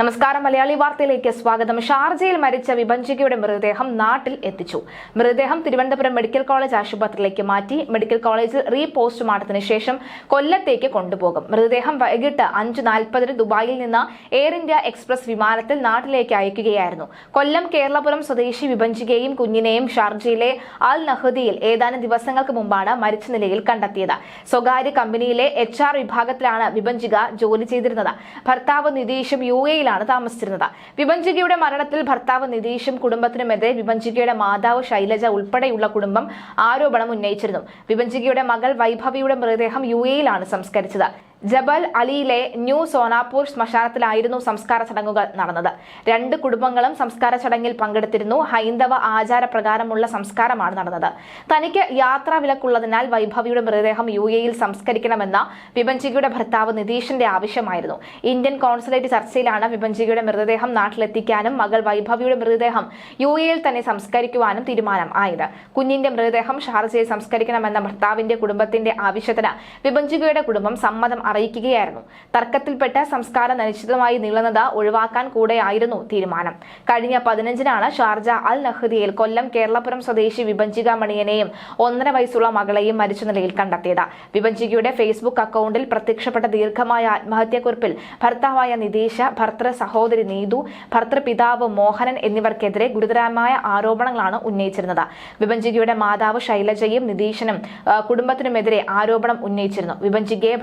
നമസ്കാരം മലയാളി വാർത്തയിലേക്ക് സ്വാഗതം. ഷാർജയിൽ മരിച്ച വിഭഞ്ചികയുടെ മൃതദേഹം നാട്ടിൽ എത്തിച്ചു. മൃതദേഹം തിരുവനന്തപുരം മെഡിക്കൽ കോളേജ് ആശുപത്രിയിലേക്ക് മാറ്റി മെഡിക്കൽ കോളേജിൽ റീ പോസ്റ്റ്മോർട്ടത്തിന് ശേഷം കൊല്ലത്തേക്ക് കൊണ്ടുപോകും. മൃതദേഹം വൈകിട്ട് അഞ്ച് നാൽപ്പതിന് ദുബായിൽ നിന്ന് എയർ ഇന്ത്യ എക്സ്പ്രസ് വിമാനത്തിൽ നാട്ടിലേക്ക് അയക്കുകയായിരുന്നു. കൊല്ലം കേരളപുരം സ്വദേശി വിഭഞ്ചികയും കുഞ്ഞിനെയും ഷാർജയിലെ അൽ നഹദിയിൽ ഏതാനും ദിവസങ്ങൾക്ക് മുമ്പാണ് മരിച്ച നിലയിൽ കണ്ടെത്തിയത്. സ്വകാര്യ കമ്പനിയിലെ എച്ച് വിഭാഗത്തിലാണ് വിഭഞ്ചിക ജോലി ചെയ്തിരുന്നത്. ഭർത്താവ് നിതീഷും യു താമസിച്ചിരുന്നത്. വിഭഞ്ചികയുടെ മരണത്തിൽ ഭർത്താവ് നിതീഷും കുടുംബത്തിനുമെതിരെ വിഭഞ്ചികയുടെ മാതാവ് ശൈലജ ഉൾപ്പെടെയുള്ള കുടുംബം ആരോപണം ഉന്നയിച്ചിരുന്നു. വിഭഞ്ചികയുടെ മകൾ വൈഭവിയുടെ മൃതദേഹം യു എയിലാണ് സംസ്കരിച്ചത്. ജബൽ അലിയിലെ ന്യൂ സോനാപൂർ ശ്മശാനത്തിലായിരുന്നു സംസ്കാര ചടങ്ങുകൾ നടന്നത്. രണ്ട് കുടുംബങ്ങളും സംസ്കാര ചടങ്ങിൽ പങ്കെടുത്തിരുന്നു. ഹൈന്ദവ ആചാരപ്രകാരമുള്ള സംസ്കാരമാണ് നടന്നത്. തനിക്ക് യാത്രാ വിലക്കുള്ളതിനാൽ വൈഭവിയുടെ മൃതദേഹം യു എയിൽ സംസ്കരിക്കണമെന്ന വിഭഞ്ചികയുടെ ഭർത്താവ് നിതീഷിന്റെ ആവശ്യമായിരുന്നു. ഇന്ത്യൻ കോൺസുലേറ്റ് ചർച്ചയിലാണ് വിഭഞ്ചികയുടെ മൃതദേഹം നാട്ടിലെത്തിക്കാനും മകൾ വൈഭവിയുടെ മൃതദേഹം യു എയിൽ തന്നെ സംസ്കരിക്കുവാനും തീരുമാനം ആയത്. കുഞ്ഞിന്റെ മൃതദേഹം ഷാർജയിൽ സംസ്കരിക്കണമെന്ന ഭർത്താവിന്റെ കുടുംബത്തിന്റെ ആവശ്യത്തിന് വിഭഞ്ചികയുടെ കുടുംബം സമ്മതം അറിയിക്കുകയായിരുന്നു. തർക്കത്തിൽപ്പെട്ട് സംസ്കാരം അനിശ്ചിതമായി നീളുന്നത് ഒഴിവാക്കാൻ കൂടെയായിരുന്നു തീരുമാനം. കഴിഞ്ഞ പതിനഞ്ചിനാണ് ഷാർജ അൽ നഹദിയിൽ കൊല്ലം കേരളപുരം സ്വദേശി വിഭജിക മണിയനെയും ഒന്നര വയസ്സുള്ള മകളെയും മരിച്ച നിലയിൽ കണ്ടെത്തിയത്. വിഭജികയുടെ ഫേസ്ബുക്ക് അക്കൗണ്ടിൽ പ്രത്യക്ഷപ്പെട്ട ദീർഘമായ ആത്മഹത്യാക്കുറിപ്പിൽ ഭർത്താവായ നിതീഷ ഭർത്തൃ സഹോദരി നീതു ഭർത്തൃപിതാവ് മോഹനൻ എന്നിവർക്കെതിരെ ഗുരുതരമായ ആരോപണങ്ങളാണ് ഉന്നയിച്ചിരുന്നത്. വിഭജികയുടെ മാതാവ് ശൈലജയും നിതീഷനും കുടുംബത്തിനുമെതിരെ ആരോപണം ഉന്നയിച്ചിരുന്നു. വിഭജികയെ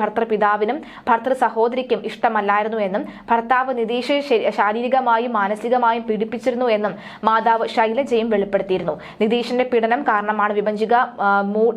ഭർത്തൃപിതാവിനും ഭർത്തൃ സഹോദരിക്കും ഇഷ്ടമല്ലായിരുന്നു എന്നും ഭർത്താവ് നിതീഷ് ശരി- ശാരീരികമായും മാനസികമായും പീഡിപ്പിച്ചിരുന്നു എന്നും മാതാവ് ശൈലജയും വെളിപ്പെടുത്തിയിരുന്നു. നിതീഷിന്റെ പീഡനം കാരണമാണ് വിഭജിക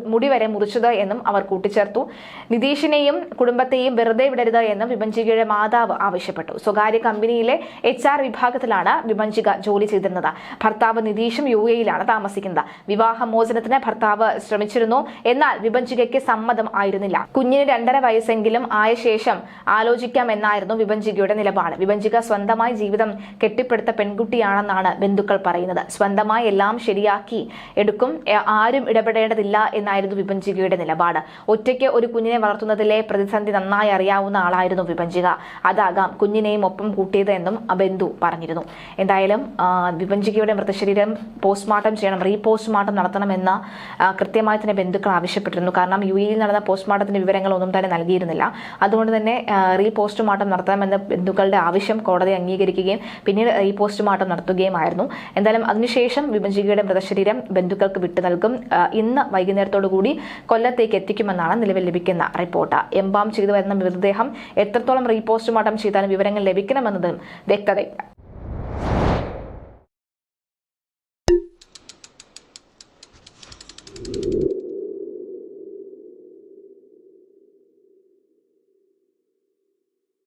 മുടി വരെ മുറിച്ചത് എന്നും അവർ കൂട്ടിച്ചേർത്തു. നിതീഷിനെയും കുടുംബത്തെയും വെറുതെ വിടരുത് എന്നും വിഭജികയുടെ മാതാവ് ആവശ്യപ്പെട്ടു. സ്വകാര്യ കമ്പനിയിലെ എച്ച് ആർ വിഭാഗത്തിലാണ് വിഭജിക ജോലി ചെയ്തിരുന്നത്. ഭർത്താവ് നിതീഷും യു എയിലാണ് താമസിക്കുന്നത്. വിവാഹമോചനത്തിന് ഭർത്താവ് ശ്രമിച്ചിരുന്നു. എന്നാൽ വിഭജികയ്ക്ക് സമ്മതം ആയിരുന്നില്ല. കുഞ്ഞിന് രണ്ടര വയസ്സെങ്കിലും ആയ ശേഷം ആലോചിക്കാമെന്നായിരുന്നു വിഭഞ്ചികയുടെ നിലപാട്. വിഭഞ്ചിക സ്വന്തമായി ജീവിതം കെട്ടിപ്പടുത്ത പെൺകുട്ടിയാണെന്നാണ് ബന്ധുക്കൾ പറയുന്നത്. സ്വന്തമായി എല്ലാം ശരിയാക്കി എടുക്കും ആരും ഇടപെടേണ്ടതില്ല എന്നായിരുന്നു വിഭഞ്ചികയുടെ നിലപാട്. ഒറ്റയ്ക്ക് ഒരു കുഞ്ഞിനെ വളർത്തുന്നതിലെ പ്രതിസന്ധി നന്നായി അറിയാവുന്ന ആളായിരുന്നു വിഭഞ്ചിക അതാകാം കുഞ്ഞിനെയും ഒപ്പം കൂട്ടിയത് എന്നും ബന്ധു പറഞ്ഞിരുന്നു. എന്തായാലും വിഭഞ്ചികയുടെ മൃതശരീരം പോസ്റ്റ്മോർട്ടം ചെയ്യണം റീ പോസ്റ്റ്മോർട്ടം നടത്തണമെന്ന് കൃത്യമായി തന്നെ ബന്ധുക്കൾ ആവശ്യപ്പെട്ടിരുന്നു. കാരണം യു എയിൽ നടന്ന പോസ്റ്റ്മോർട്ടത്തിന്റെ വിവരങ്ങളൊന്നും തന്നെ നൽകിയിരുന്നില്ല. അതുകൊണ്ട് തന്നെ ആ, റീ പോസ്റ്റ്മോർട്ടം നടത്തണമെന്ന ബന്ധുക്കളുടെ ആവശ്യം കോടതി അംഗീകരിക്കുകയും പിന്നീട് റീ പോസ്റ്റ്മോർട്ടം നടത്തുകയുമായിരുന്നു. എന്തായാലും അതിനുശേഷം വിഭജികയുടെ മൃതശരീരം ബന്ധുക്കൾക്ക് വിട്ടു നൽകും. ഇന്ന് വൈകുന്നേരത്തോടു കൂടി കൊല്ലത്തേക്ക് എത്തിക്കുമെന്നാണ് നിലവിൽ ലഭിക്കുന്ന റിപ്പോർട്ട്. എംബാം ചെയ്തു വരുന്ന മൃതദേഹം എത്രത്തോളം റീ പോസ്റ്റ്മോർട്ടം ചെയ്താലും വിവരങ്ങൾ ലഭിക്കണമെന്നതും വ്യക്തതയില്ല.